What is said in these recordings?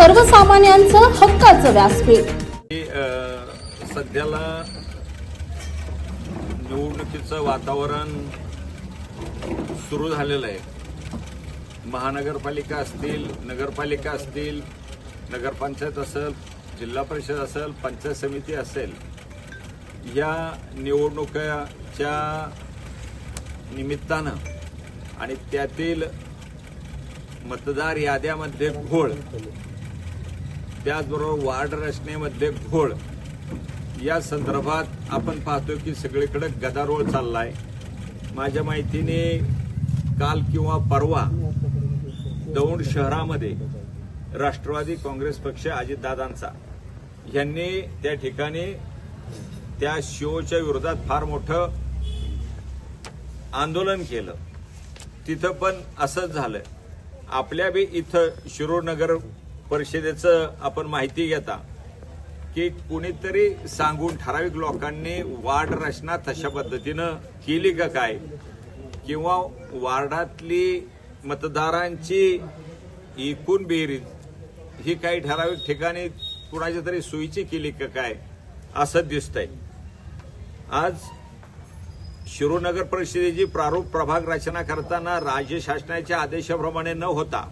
सर्वसामान्यांचं हक्काचं व्यासपीठ. सध्याला निवडणुकीचं वातावरण सुरू झालेलं आहे. महानगरपालिका असतील नगरपालिका असतील नगरपंचायत असेल जिल्हा परिषद असेल पंचायत समिती असेल या निवडणुकाच्या निमित्तानं आणि त्यातील मतदार याद्यामध्ये घोळ त्याचबरोबर वार्ड रचनेमध्ये घोळ. या संदर्भात आपण पाहतो की सगळीकडे गदारोळ चाललाय. माझ्या माहितीने काल किंवा परवा दौंड शहरामध्ये राष्ट्रवादी काँग्रेस पक्ष अजितदादांचा यांनी त्या ठिकाणी त्या शिवच्या विरोधात फार मोठं आंदोलन केलं. तिथं पण असंच झालं. आपल्या बी इथं शिरोनगर परिषदेचं आपण माहिती घेता की कुणीतरी सांगून ठराविक लोकांनी वार्ड रचना तशा पद्धतीनं केली का काय? किंवा वार्डातली मतदारांची एकूण बेरीज ही काही ठराविक ठिकाणी कुणाच्या तरी सोयीची केली का काय असं दिसतंय. आज शिरोनगर परिषदेची प्रारूप प्रभाग रचना करताना राज्य शासनाच्या आदेशाप्रमाणे न होता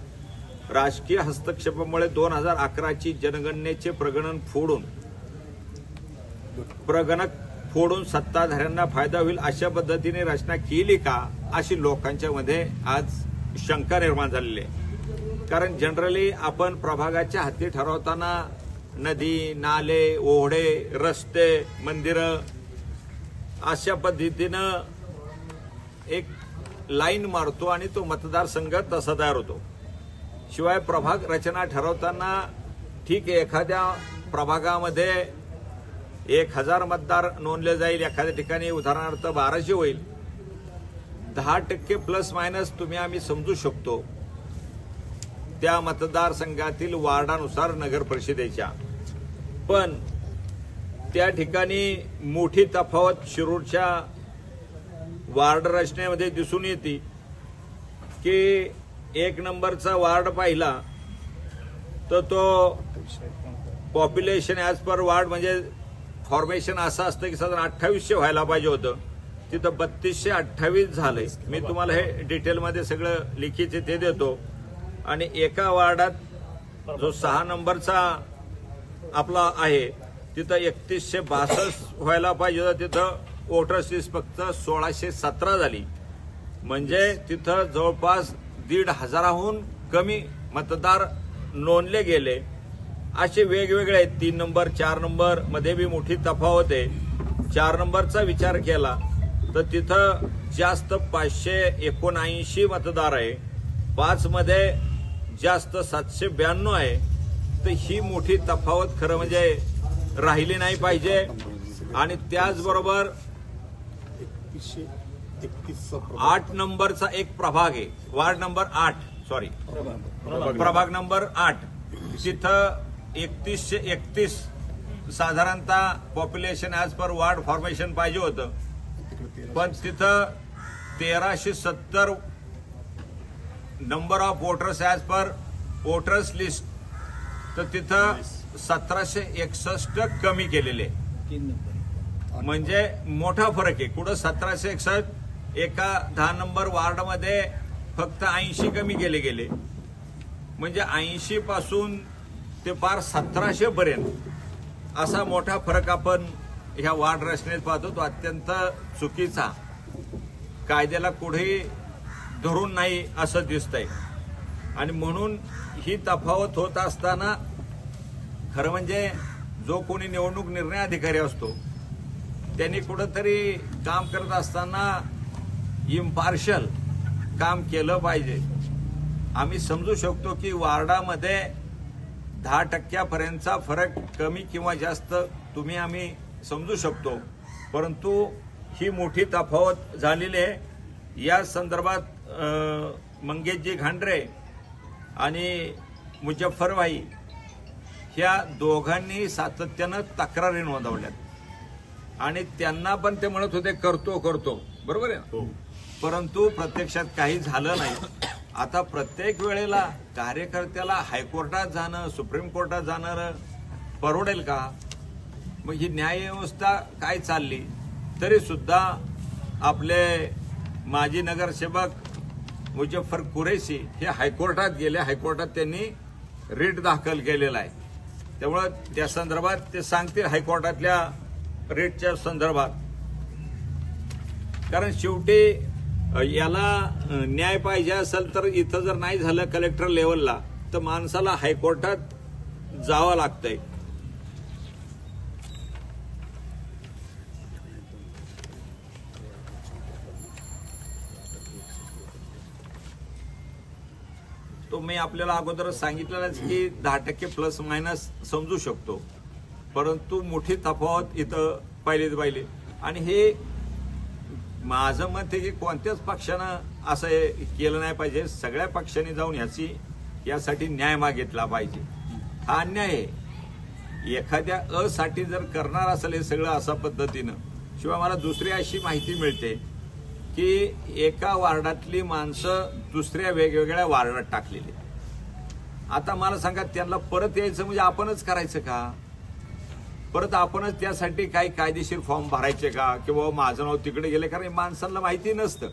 राजकीय हस्तक्षेपामुळे दोन हजार अकराची जनगणनेचे प्रगणन फोडून प्रगणक फोडून सत्ताधाऱ्यांना फायदा होईल अशा पद्धतीने रचना केली का अशी लोकांच्या मध्ये आज शंका निर्माण झालेली आहे. कारण जनरली आपण प्रभागाच्या हद्दी ठरवताना नदी नाले ओढे रस्ते मंदिरं अशा पद्धतीनं एक लाईन मारतो आणि तो मतदारसंघ तसा तयार होतो. शिवाय प्रभाग रचना ठरवताना ठीक आहे एखाद्या प्रभागामध्ये एक हजार मतदार नोंदले जाईल. एखाद्या ठिकाणी उदाहरणार्थ बाराशे होईल. दहा टक्के प्लस मायनस तुम्ही आम्ही समजू शकतो. त्या मतदारसंघातील वार्डानुसार नगर परिषदेच्या. पण त्या ठिकाणी मोठी तफावत शिरूरच्या वार्ड रचनेमध्ये दिसून येते की एक नंबरचा वार्ड पाहिला तर तो पॉप्युलेशन ॲज पर वार्ड म्हणजे फॉर्मेशन असं असतं की साधारण अठ्ठावीसशे व्हायला पाहिजे होतं. तिथं बत्तीसशे अठ्ठावीस झालंय मी तुम्हाला हे डिटेलमध्ये सगळं लिखीचे ते देतो. आणि एका वार्डात जो सहा नंबरचा आपला आहे तिथं एकतीसशे बासष्ट व्हायला पाहिजे होतं. तिथं वोटर्स लिस्ट फक्त सोळाशे सतरा झाली. म्हणजे तिथं जवळपास दीड हजाराहून कमी मतदार नोंदले गेले. असे वेगवेगळे आहेत. तीन नंबर चार नंबरमध्ये बी मोठी तफावत आहे. चार नंबरचा विचार केला तर तिथं जास्त पाचशे एकोणऐंशी मतदार आहे. पाचमध्ये जास्त सातशे ब्याण्णव आहे. तर ही मोठी तफावत खरं म्हणजे राहिली नाही पाहिजे. आणि त्याचबरोबर आठ नंबरचा एक प्रभाग आहे. वार्ड नंबर आठ. सॉरी प्रभाग नंबर आठ. तिथं एकतीसशे एकतीस साधारणतः population as per ward formation पाहिजे होतं. पण तिथं तेराशे सत्तर number of voters as per voters list तर तिथं सतराशे एकसष्ट कमी केलेले. म्हणजे मोठा फरक आहे. कुठं सतराशे एकसष्ट? एका दहा नंबर वार्डमध्ये फक्त ऐंशी कमी केले गेले. म्हणजे ऐंशी पासून ते पार सतराशे पर्यंत. असा मोठा फरक आपण ह्या वार्ड रचनेत पाहतो तो अत्यंत चुकीचा. कायद्याला कुठेही धरून नाही असं दिसतंय. आणि म्हणून ही तफावत होत असताना खरं म्हणजे जो कोणी निवडणूक निर्णय अधिकारी असतो त्यांनी कुठंतरी काम करत असताना इम्पार्शल काम केलं पाहिजे. आम्ही समजू शकतो की वार्डामध्ये दहा टक्क्यापर्यंतचा फरक कमी किंवा जास्त तुम्ही आम्ही समजू शकतो. परंतु ही मोठी तफावत झालेली आहे. या संदर्भात मंगेशजी घांडरे आणि मुजफ्फरबाई ह्या दोघांनी सातत्यानं तक्रारी नोंदवल्यात. आणि त्यांना पण ते म्हणत होते करतो करतो. बरोबर आहे ना? हो. परंतु प्रत्यक्षात काही झालं नाही. आता प्रत्येक वेळेला कार्यकर्त्याला हायकोर्टात जाणं सुप्रीम कोर्टात जाणार परवडेल का? मग ही न्यायव्यवस्था काय चालली? तरी सुद्धा आपले माजी नगरसेवक मुजफ्फर कुरेशी हे हायकोर्टात गेले. हायकोर्टात त्यांनी रिट दाखल केलेला आहे. त्यामुळं त्या संदर्भात ते सांगतील हायकोर्टातल्या रिटच्या संदर्भात. कारण शेवटी याला न्याय पाहिजे असेल तर इथं जर नाही झालं कलेक्टर लेवलला तर माणसाला हायकोर्टात जावं लागतंय. तो मी आपल्याला अगोदरच सांगितलेलाच की दहा टक्के प्लस मायनस समजू शकतो. परंतु मोठी तफावत इथं पाहिलेच पाहिली. आणि हे माझं मत आहे की कोणत्याच पक्षानं असं हे केलं नाही पाहिजे. सगळ्या पक्षांनी जाऊन ह्याची यासाठी न्याय मागितला पाहिजे. हा अन्याय आहे. एखाद्या असाठी जर करणार असेल हे सगळं अशा पद्धतीनं शिवाय मला दुसरी अशी माहिती मिळते की एका वार्डातली माणसं दुसऱ्या वेगवेगळ्या वार्डात टाकलेली आता मला सांगा त्यांना परत यायचं म्हणजे आपणच करायचं का? परत आपणच त्यासाठी काही कायदेशीर फॉर्म भरायचे का? किंवा माझं नाव तिकडे गेले कारण हे माणसांना माहिती नसतं.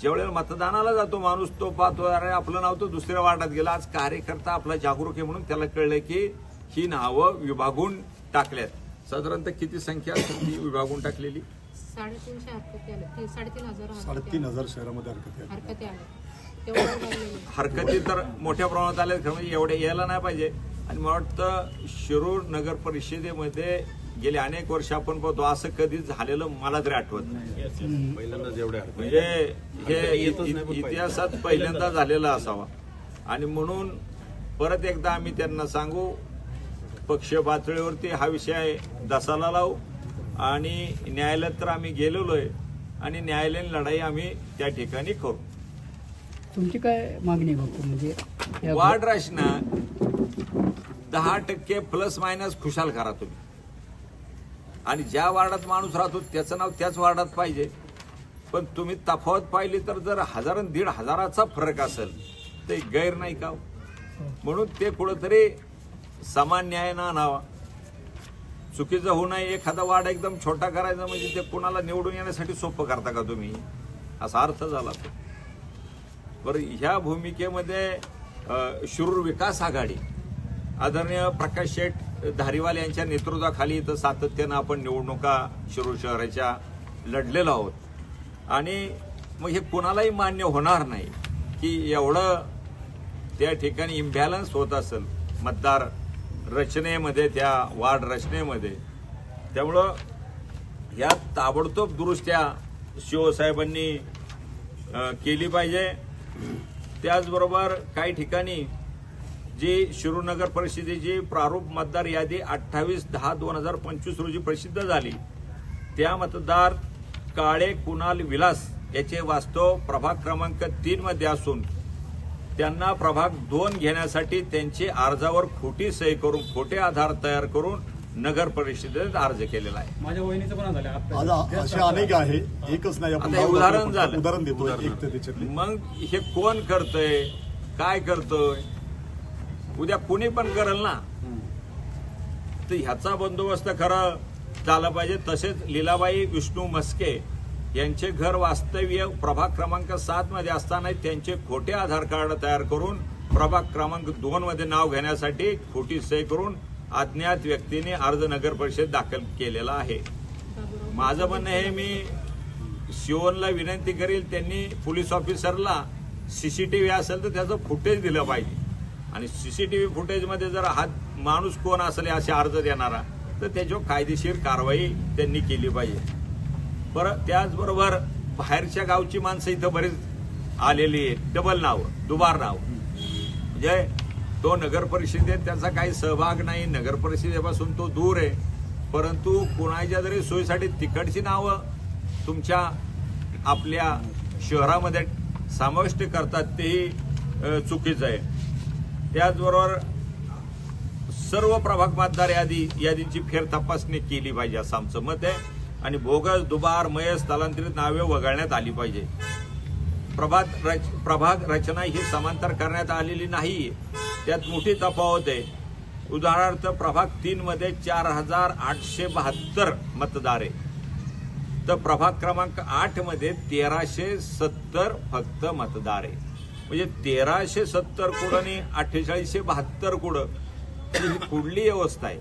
ज्यावेळेला मतदानाला जातो माणूस तो पाहतो अरे आपलं नाव तो दुसऱ्या वार्डात गेला. आज कार्यकर्ता आपला जागरूक आहे म्हणून त्याला कळलं की ही नावं विभागून टाकल्यात. साधारणतः किती संख्या ती विभागून टाकलेली? साडेतीनशे हरकती साडेतीन हजार साडेतीन. हजार शहरामध्ये हरकत आहे हरकती. हरकती तर मोठ्या प्रमाणात आल्या खरं म्हणजे एवढे यायला नाही पाहिजे. आणि मला वाटतं शिरूर नगर परिषदेमध्ये गेले अनेक वर्ष आपण पाहतो असं कधी झालेलं मला तरी आठवत नाही. म्हणजे हे इतिहासात पहिल्यांदा झालेला असावा. आणि म्हणून परत एकदा आम्ही त्यांना सांगू पक्ष पातळीवरती हा विषय दसाला लावू. आणि न्यायालयात तर आम्ही गेलेलो आहे आणि न्यायालयीन लढाई आम्ही त्या ठिकाणी करू. तुमची काय मागणी आहे बघतो म्हणजे या- वाढ राशनात दहा टक्के प्लस मायनस खुशाल करा तुम्ही. आणि ज्या वार्डात माणूस राहतो त्याचं नाव त्याच वार्डात पाहिजे. पण तुम्ही तफावत पाहिली तर जर हजार आणि दीड हजाराचा फरक असेल ते गैर नाही का हो? म्हणून ते कुठंतरी समान न्याय ना आणावा. चुकीचं होऊ नये एखादा वार्ड एकदम छोटा करायचा म्हणजे ते कुणाला निवडून येण्यासाठी सोपं करता का तुम्ही? असा अर्थ झाला. तो बरं ह्या भूमिकेमध्ये शूर विकास आघाडी आदरणीय प्रकाश शेठ धारीवाल यांच्या नेतृत्वाखाली इथं सातत्यानं आपण निवडणुका शिरूर शहराच्या लढलेलो आहोत. आणि मग हे कुणालाही मान्य होणार नाही की एवढं त्या ठिकाणी इम्बॅलन्स होत असेल मतदार रचनेमध्ये त्या वार्ड रचनेमध्ये. त्यामुळं या ताबडतोब दुरुस्त्या शिवसाहेबांनी केली पाहिजे. त्याचबरोबर काही ठिकाणी जी शिरूर नगर परिषदेची प्रारूप मतदार यादी अठ्ठावीस दहा दोन हजार पंचवीस रोजी प्रसिद्ध झाली त्या मतदार काळे कुणाल विलास याचे वास्तव प्रभाग क्रमांक तीनमध्ये असून त्यांना प्रभाग दोन घेण्यासाठी त्यांचे अर्जावर खोटी सही करून खोटे आधार तयार करून नगर परिषदेत अर्ज केलेला आहे. माझ्या वहिनीचं पण झालं आता आज असे अनेक आहे. एकच नाही आता हे उदाहरण झालं. उदाहरण देतो एक ते त्याच्यातले. मग हे कोण करतय? काय करतोय? उद्या कुणी पण करेल ना? तर ह्याचा बंदोबस्त खरं झाला पाहिजे. तसेच लीलाबाई विष्णू मस्के यांचे घर वास्तव्य प्रभाग क्रमांक सात मध्ये असताना त्यांचे खोटे आधार कार्ड तयार करून प्रभाग क्रमांक दोन मध्ये नाव घेण्यासाठी खोटी सही करून अज्ञात व्यक्तीने अर्ज नगर परिषद दाखल केलेला आहे. माझं म्हणणं हे मी शिवनला विनंती करेल त्यांनी पोलीस ऑफिसरला सीसीटीव्ही असेल तर त्याचं फुटेज दिलं पाहिजे. आणि सीसीटीव्ही फुटेजमध्ये जर हा माणूस कोण असेल असे अर्ज देणारा तर त्याच्यावर कायदेशीर कारवाई त्यांनी केली पाहिजे. बरं त्याचबरोबर बाहेरच्या गावची माणसं इथं बरीच आलेली आहेत. डबल नाव दुबार नाव. म्हणजे तो नगर परिषदेत त्याचा काही सहभाग नाही. नगर परिषदेपासून तो दूर आहे. परंतु कुणाच्या जरी सोयीसाठी तिकडची नावं तुमच्या आपल्या शहरामध्ये समाविष्ट करतात तेही चुकीचं आहे. त्याचबरोबर सर्व प्रभाग मतदार यादी यादींची फेर तपासणी केली पाहिजे असं आमचं मत आहे. आणि बोगस दुबार मयस स्थलांतरित नावे वगळण्यात आली पाहिजे. प्रभात रच प्रभाग रचना ही समांतर करण्यात आलेली नाही त्यात मोठी तफावत आहे. उदाहरणार्थ प्रभाग तीन मध्ये चार हजार आठशे बहात्तर मतदार आहे. तर प्रभाग क्रमांक आठमध्ये तेराशे सत्तर फक्त मतदार आहे. म्हणजे तेराशे सत्तर कुड आणि अठ्ठेचाळीसशे बहात्तर कुड ही कुठली व्यवस्था आहे?